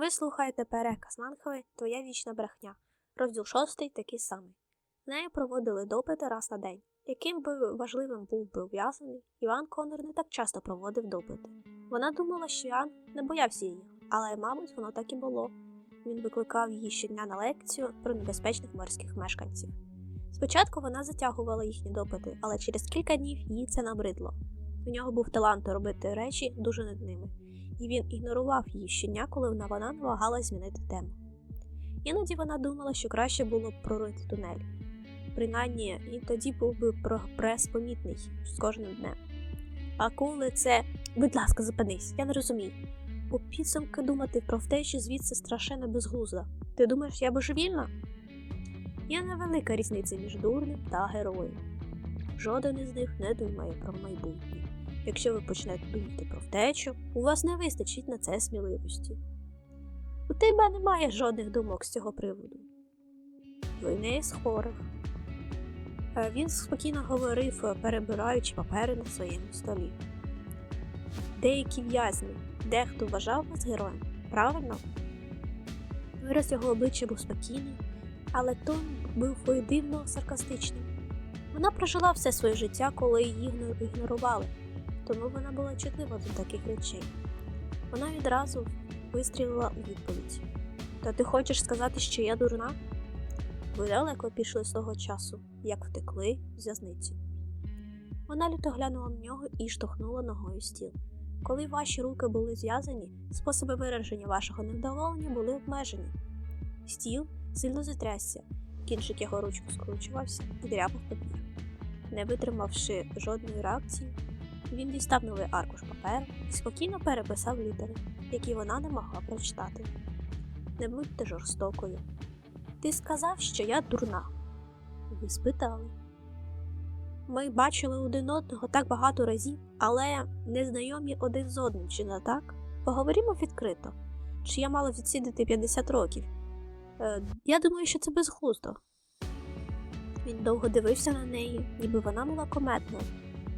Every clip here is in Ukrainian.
Ви слухаєте переказ Манховий Твоя вічна брехня. Розділ шостий такий самий. З нею проводили допити раз на день. Яким би важливим був би ув'язнений, Іван Конор не так часто проводив допити. Вона думала, що Іван не боявся її, але, мабуть, воно так і було. Він викликав її щодня на лекцію про небезпечних морських мешканців. Спочатку вона затягувала їхні допити, але через кілька днів їй це набридло. У нього був талант робити речі дуже над ними, і він ігнорував її щодня, коли вона, намагалась змінити тему. Іноді вона думала, що краще було б прорити тунель. Принаймні, і тоді був би прогрес помітний з кожним днем. А коли це, будь ласка, зупинись, я не розумію. У підсумки думати про втечі звідси страшенно безглуздо. Ти думаєш, я божевільна? Є невелика різниця між дурним та героєм. Жоден із них не думає про майбутнє. Якщо ви почнете думати про втечу, у вас не вистачить на це сміливості. У тебе немає жодних думок з цього приводу. Ви не із хворих. Він спокійно говорив, перебираючи папери на своєму столі. Деякі в'язні, дехто вважав вас героєм, правильно? Вираз його обличчя був спокійний, але тон був дивно саркастичним. Вона прожила все своє життя, коли її ігнорували, тому вона була чутлива до таких речей. Вона відразу вистрілила у відповідь. Та ти хочеш сказати, що я дурна? Ви далеко пішли з того часу, як втекли з в'язниці. Вона люто глянула на нього і штовхнула ногою стіл. Коли ваші руки були зв'язані, способи вираження вашого невдоволення були обмежені. Стіл сильно затрясся, кінчик його ручку скручувався і дряпав папір. Не витримавши жодної реакції, він дістав новий аркуш паперу і спокійно переписав літери, які вона не могла прочитати. Не будьте жорстокою. Ти сказав, що я дурна. Ви спитали. Ми бачили один одного так багато разів, але не знайомі один з одним, чи не так? Поговоримо відкрито. Чи я мала відсидіти 50 років? Е, я думаю, що це безглуздо. Він довго дивився на неї, ніби вона була кометною.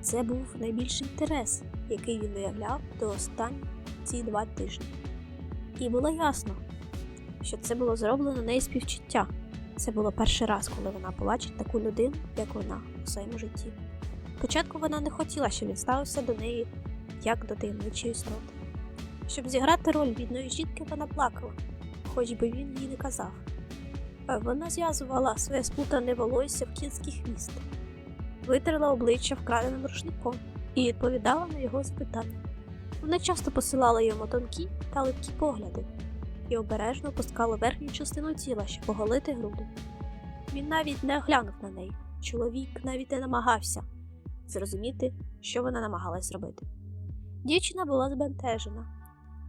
Це був найбільший інтерес, який він виявляв до останні ці два тижні. І було ясно, що це було зроблено неї співчуття. Це було перший раз, коли вона побачить таку людину, як вона у своєму житті. Спочатку вона не хотіла, щоб він ставився до неї як до таємничої істоти. Щоб зіграти роль бідної жінки, вона плакала, хоч би він їй не казав. Вона зв'язувала своє сплутане волосся в кінський хвіст, витерла обличчя вкраденим рушником і відповідала на його запитання. Вона часто посилала йому тонкі та липкі погляди і обережно опускала верхню частину тіла, щоб поголити груди. Він навіть не оглянув на неї. Чоловік навіть не намагався зрозуміти, що вона намагалась зробити. Дівчина була збентежена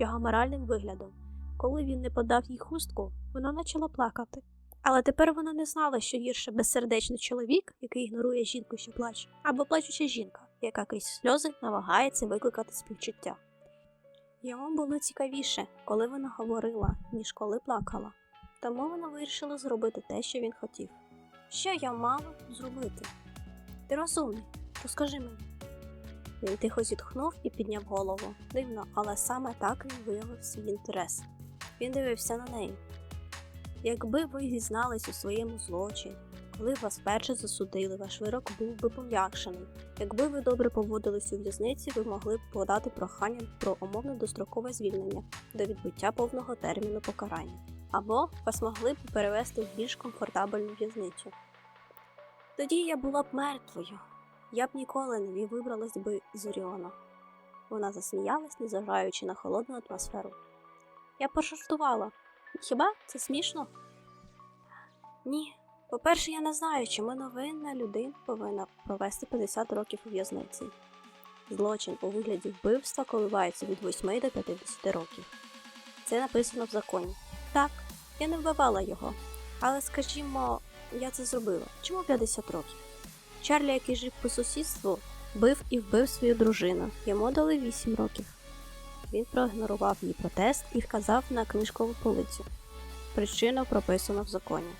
його моральним виглядом. Коли він не подав їй хустку, вона почала плакати. Але тепер вона не знала, що гірше безсердечний чоловік, який ігнорує жінку, що плаче, або плачуча жінка, яка крізь сльози намагається викликати співчуття. Йому було цікавіше, коли вона говорила, ніж коли плакала. Тому вона вирішила зробити те, що він хотів. Що я мала зробити? Ти розумний, розкажи мені. Він тихо зітхнув і підняв голову. Дивно, але саме так він виявив свій інтерес. Він дивився на неї. Якби ви зізнались у своєму злочині, коли вас вперше засудили, ваш вирок був би пом'якшений. Якби ви добре поводились у в'язниці, ви могли б подати прохання про умовно дострокове звільнення до відбуття повного терміну покарання. Або вас могли б перевести в більш комфортабельну в'язницю. Тоді я була б мертвою. Я б ніколи не вибралась би з Оріона. Вона засміялась, незважаючи на холодну атмосферу. Я пожартувала. Хіба це смішно? Ні. По-перше, я не знаю, чому невинна людина повинна провести 50 років у в'язниці. Злочин у вигляді вбивства коливається від 8 до 50 років. Це написано в законі. Так, я не вбивала його. Але скажімо, я це зробила. Чому 50 років? Чарлі, який жив по сусідству, бив і вбив свою дружину. Йому дали 8 років. Він проігнорував її протест і вказав на книжкову полицю. Причину прописано в законі.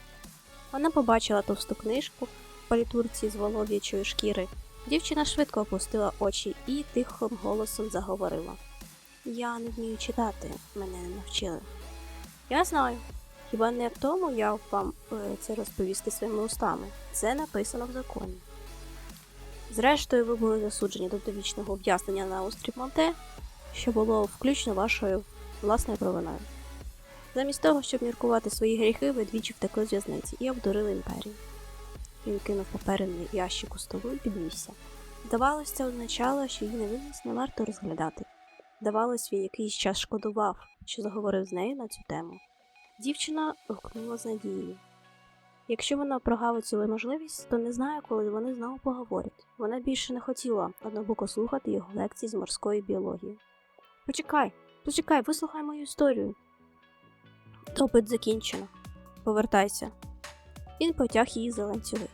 Вона побачила товсту книжку в палітурці з волов'ячої шкіри. Дівчина швидко опустила очі і тихим голосом заговорила: Я не вмію читати, мене не навчили. Я знаю. Хіба не в тому я вам е, це розповісти своїми устами? Це написано в законі. Зрештою, ви були засуджені до довічного ув'язнення на острів Монте, що було включно вашою власною провиною. Замість того, щоб міркувати свої гріхи, ви двічі втекли з в'язниці і обдурили імперію. Він кинув паперний ящик у столу і підвівся. Здавалося, це означало, що її невинність не варто розглядати. Здавалось, він якийсь час шкодував, що заговорив з нею на цю тему. Дівчина гукнула з надією. Якщо вона прогавить цю можливість, то не знає, коли вони знову поговорять. Вона більше не хотіла однобоко слухати його лекції з морської біології. Почекай, почекай, вислухай мою історію. Допит закінчено. Повертайся. Він потяг її за ланцюги.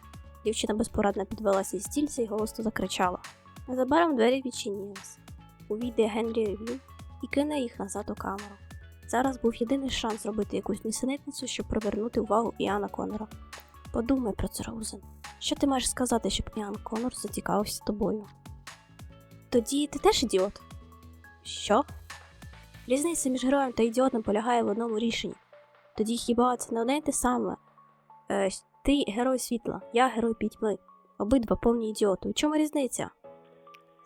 Дівчина безпорадно підвелася із стільця і голосно закричала. Незабаром двері відчинились. Увійде Генрі Ревіл і кине їх назад у камеру. Зараз був єдиний шанс зробити якусь нісенітницю, щоб привернути увагу Іана Конора. Подумай про це, Роузен. Що ти маєш сказати, щоб Іан Конор зацікавився тобою? Тоді ти теж ідіот? Що? Різниця між героєм та ідіотом полягає в одному рішенні. Тоді хіба це не одне те саме? Е, ти герой світла, я герой пітьми. Обидва повні ідіоти. У чому різниця?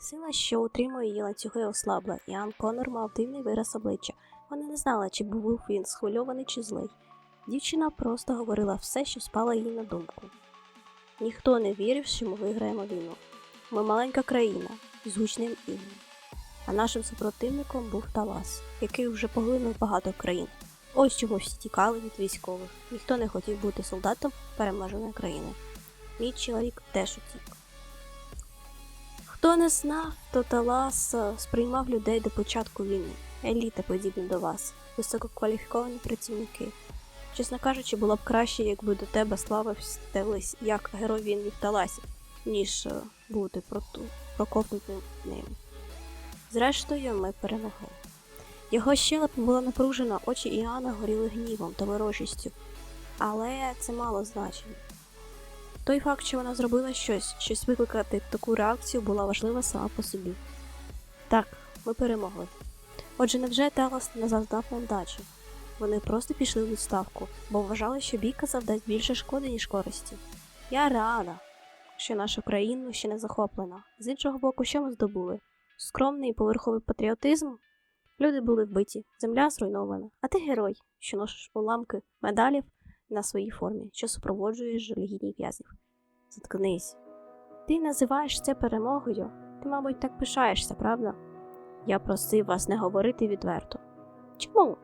Сила, що утримує її ланцюги, ослабла, і Ан Конор мав дивний вираз обличчя. Вона не знала, чи був він схвильований чи злий. Дівчина просто говорила все, що спало їй на думку. Ніхто не вірив, що ми виграємо війну. Ми маленька країна з гучним іменем. А нашим супротивником був Талас, який вже поглинув багато країн. Ось чому всі тікали від військових. Ніхто не хотів бути солдатом переможеної країни. Мій чоловік теж утік. Хто не знав, то Талас е, сприймав людей до початку війни, еліта подібна до вас, висококваліфіковані працівники. Чесно кажучи, було б краще, якби до тебе славився як герой війни в Таласі, ніж е, бути проковнутим ним. Зрештою, ми перемогли. Його щелепа була напружена, очі Іоанна горіли гнівом та ворожістю. Але це мало значення. Той факт, що вона зробила щось, щось викликати таку реакцію, була важлива сама по собі. Так, ми перемогли. Отже, невже Телос не зазнав невдачі? Вони просто пішли в відставку, бо вважали, що бійка завдасть більше шкоди, ніж користі. Я рада, що нашу країну ще не захоплена. З іншого боку, що ми здобули? Скромний поверховий патріотизм? Люди були вбиті, земля зруйнована, а ти герой, що носиш уламки медалів на своїй формі, що супроводжуєш жалюгідніх в'язнів. Заткнись. Ти називаєш це перемогою. Ти, мабуть, так пишаєшся, правда? Я просив вас не говорити відверто. Чому?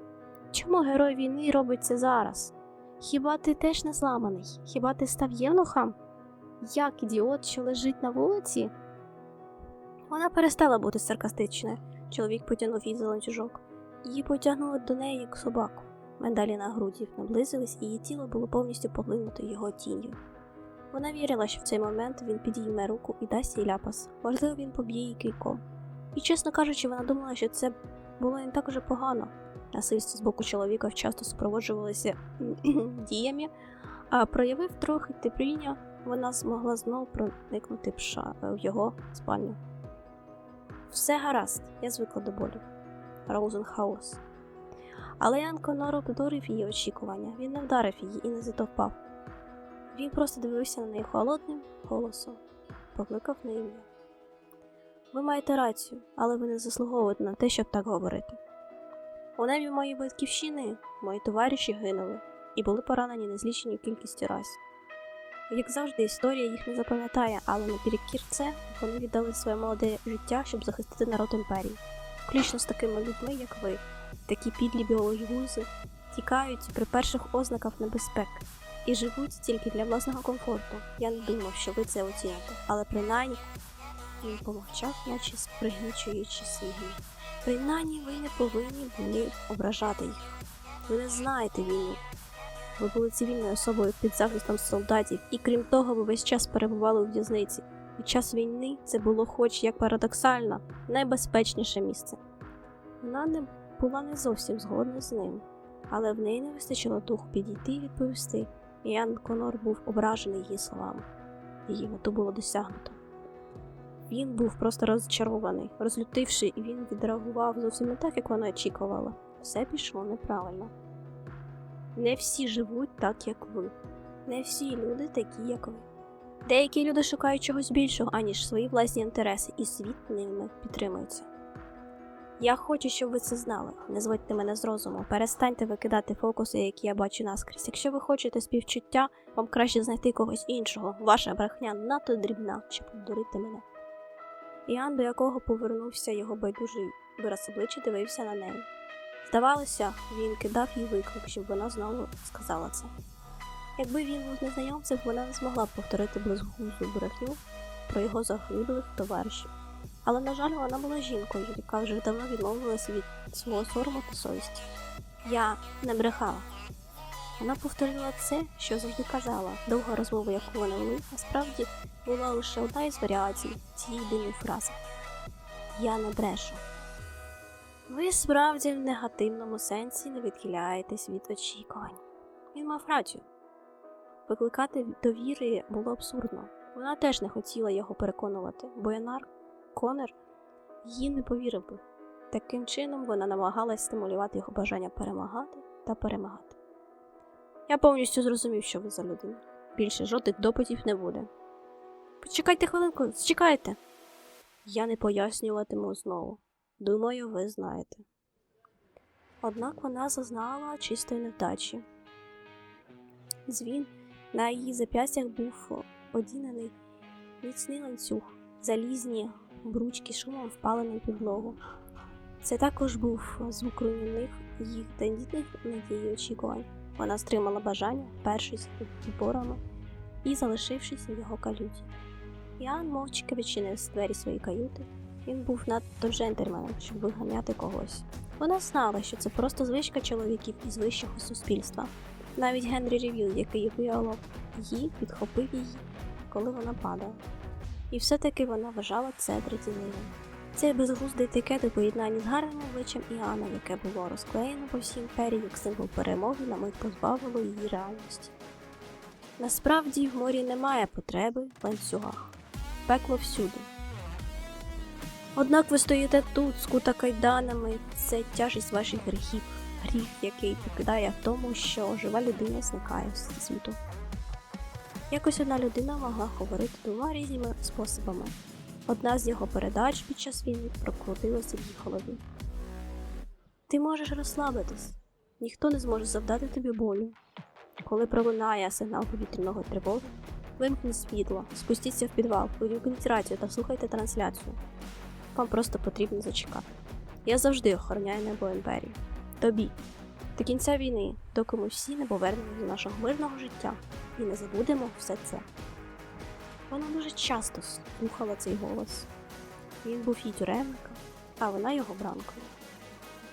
Чому герой війни робить це зараз? Хіба ти теж не зламаний? Хіба ти став євнухом? Як ідіот, що лежить на вулиці? Вона перестала бути саркастичною. Чоловік потягнув її за ланцюжок. Її потягнули до неї, як собаку. Медалі на груді наблизились, і її тіло було повністю поглинуто його тінню. Вона вірила, що в цей момент він підійме руку і дасть їй ляпас. Можливо, він поб'є її кийком. І, чесно кажучи, вона думала, що це було не так уже погано. Насильство з боку чоловіка часто супроводжувалося діями, а проявив трохи тепління, вона змогла знову проникнути в, в його спальню. Все гаразд, я звикла до болю. Роузенхаус. Але Ян Конор обдурив її очікування. Він не вдарив її і не затовпав. Він просто дивився на неї холодним голосом, покликав на ім'я. Ви маєте рацію, але ви не заслуговуєте на те, щоб так говорити. У небі моєї батьківщини мої товариші гинули і були поранені незліченою кількістю раз. Як завжди, історія їх не запам'ятає, але наперекір це вони віддали своє молоде життя, щоб захистити народ імперії, включно з такими людьми, як ви, такі підлі біологівузи, тікають при перших ознаках небезпеки і живуть тільки для власного комфорту. Я не думав, що ви це оціните, але принаймні він помовчав, наче спригнічуючи свій. Принаймні ви не повинні були ображати їх. Ви не знаєте війну. Ви були цивільною особою під захистом солдатів, і крім того, ви весь час перебували у в'язниці. Під час війни це було, хоч як парадоксально, найбезпечніше місце. Вона не була не зовсім згодна з ним, але в неї не вистачило духу підійти і відповісти. І Ян Конор був ображений її словами. Її мету було досягнуто. Він був просто розчарований, розлютивши, і він відреагував зовсім не так, як вона очікувала. Все пішло неправильно. Не всі живуть так, як ви. Не всі люди такі, як ви. Деякі люди шукають чогось більшого, аніж свої власні інтереси, і світ ними підтримується. Я хочу, щоб ви це знали. Не зводьте мене з розуму. Перестаньте викидати фокуси, які я бачу наскрізь. Якщо ви хочете співчуття, вам краще знайти когось іншого. Ваша брехня надто дрібна, щоб обдурити мене. Іоанн, до якого повернувся його байдужий вираз обличчя, дивився на неї. Здавалося, він кидав їй виклик, щоб вона знову сказала це. Якби він був незнайомцем, вона не змогла повторити безглузду брехню про його загиблих товаришів. Але, на жаль, вона була жінкою, яка вже давно відмовилася від свого сорому та совісті. Я не брехала. Вона повторила це, що завжди казала. Довга розмова, яку вони вели, насправді була лише одна із варіацій цієї єдиної фрази. Я не брешу. Ви справді в негативному сенсі не відхиляєтесь від очікувань. Він мав рацію. Викликати довіри було абсурдно. Вона теж не хотіла його переконувати, бо Янар Конер їй не повірив би. Таким чином вона намагалась стимулювати його бажання перемагати та перемагати. Я повністю зрозумів, що ви за людина. Більше жодних допитів не буде. Почекайте хвилинку, зчекайте. Я не пояснюватиму знову. Думаю, ви знаєте. Однак вона зазнала чистої невдачі. Дзвін на її зап'ястях був одінений міцний ланцюг, залізні бручки шумом впали на підлогу. Це також був звук руйнівних їх тендітних надій очікувань. Вона стримала бажання, першись підборами і залишившись у його каюті. Іоанн мовчки відчинив двері своєї каюти. Він був надто джентльменом, щоб виганяти когось. Вона знала, що це просто звичка чоловіків із вищого суспільства. Навіть Генрі Ревіл, який виявив її, підхопив її, коли вона падала. І все-таки вона вважала це дратівливим. Цей безглуздий етикет у поєднанні з гарним обличчям Іоанна, яке було розклеєно по всій імперії як символ перемоги, на мить позбавило її реальності. Насправді в морі немає потреби в ланцюгах. Пекло всюди. Однак ви стоїте тут, скута кайданами, це тяжість ваших гріхів, гріх, який покидає в тому, що жива людина зникає з світу. Якось одна людина могла говорити двома різними способами. Одна з його передач під час війни прокрутилася в її голові. Ти можеш розслабитись, ніхто не зможе завдати тобі болю. Коли пролунає сигнал повітряного тривоги, вимкніть світло, спустіться в підвал, увімкніть рацію та слухайте трансляцію. Вам просто потрібно зачекати. Я завжди охороняю небо імперії. Тобі. До кінця війни, доки ми всі не повернемося до нашого мирного життя і не забудемо все це. Вона дуже часто слухала цей голос. Він був її тюремником, а вона його бранкою.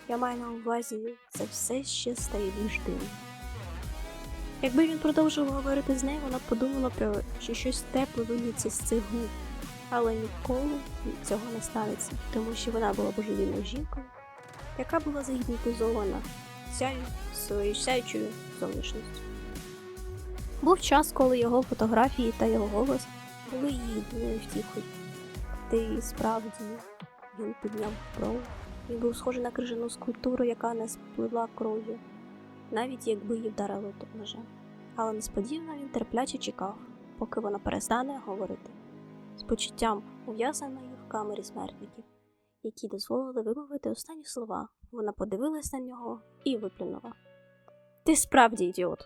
Я маю на увазі, це все ще стає більш дивним. Якби він продовжував говорити з нею, вона б подумала про що щось тепле виліться з цих губ, але ніколи цього не станеться, тому що вона була божевільною жінкою, яка була загіпнотизована сяю своєю сяючою зовнішністю. Був час, коли його фотографії та його голос були її єдиною втіхою. Ти справді він підняв кров. Він був схожий на крижану скульптуру, яка не спливла кров'ю, навіть якби її вдарили тут ножем. Але несподівано він терпляче чекав, поки вона перестане говорити, з почуттям ув'язаної в камері смертників, які дозволили вимовити останні слова. Вона подивилась на нього і виплюнула. Ти справді ідіот.